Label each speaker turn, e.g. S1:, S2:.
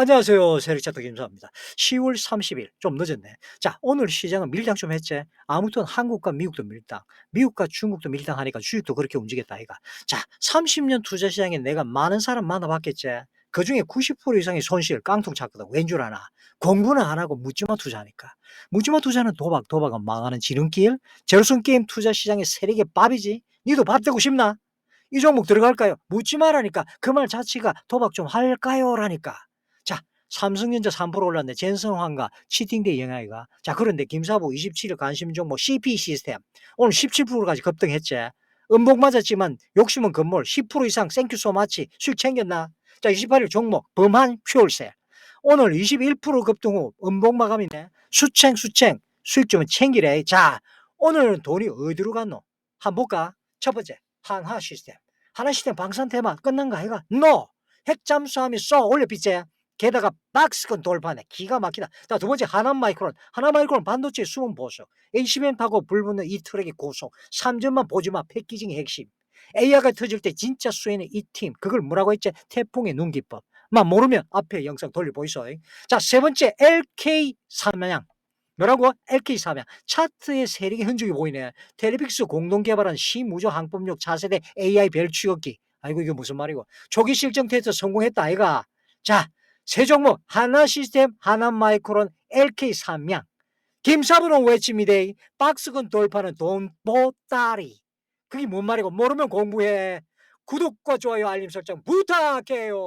S1: 안녕하세요. 세력차트 김사입니다. 10월 30일 좀 늦었네. 자, 오늘 시장은 밀당 좀 했지. 아무튼 한국과 미국도 밀당, 미국과 중국도 밀당하니까 주식도 그렇게 움직였다 아이가. 자, 30년 투자 시장에 내가 많은 사람 만나봤겠지. 그 중에 90% 이상의 손실 깡통 찼거든. 왠줄 아나? 공부는 안 하고 묻지마 투자하니까. 묻지마 투자는 도박, 도박은 망하는 지름길. 제로섬 게임 투자 시장의 세력의 밥이지. 니도 밥 되고 싶나? 이 종목 들어갈까요? 묻지 마라니까. 그 말 자체가 도박 좀 할까요? 라니까. 자, 삼성전자 3% 올랐네. 젠성환과 치팅대 영향이가. 자, 그런데 김사부 27일 관심 종목 CP 시스템. 오늘 17%까지 급등했지. 음복 맞았지만 욕심은 건물 10% 이상 땡큐 소마치 수익 챙겼나? 자, 28일 종목 범한 퓨얼셀. 오늘 21% 급등 후 음복 마감이네. 수챙 수챙 수익 좀 챙기래. 자, 오늘은 돈이 어디로 갔노? 한번 볼까? 첫 번째, 한하 시스템. 하나 시스템 방산 테마 끝난 거 아이가? 노! 핵 잠수함이 쏘 올려 빚제. 게다가 박스권 돌파네. 기가 막히다. 자, 두 번째 하나마이크론. 하나마이크론 반도체 수문 보수. HBM 타고 불붙는 이 트랙의 고속. 3점만 보지마. 패키징의 핵심. AI가 터질 때 진짜 수혜는 이 팀. 그걸 뭐라고 했지? 태풍의 눈기법. 막 모르면 앞에 영상 돌려보이소. 자, 세 번째 LK 삼양. 뭐라고? LK 삼양. 차트의 세력의 흔적이 보이네. 텔레빅스 공동 개발한 시무조 항법용 차세대 AI 별 추격기. 아이고 이게 무슨 말이고. 초기 실정 테스트 성공했다 아이가. 자, 세 종목 하나 시스템, 하나 마이크론, LK 삼양. 김사부는 외칩니다. 박스건 돌파는 돈 보따리. 그게 뭔 말이고 모르면 공부해. 구독과 좋아요 알림 설정 부탁해요.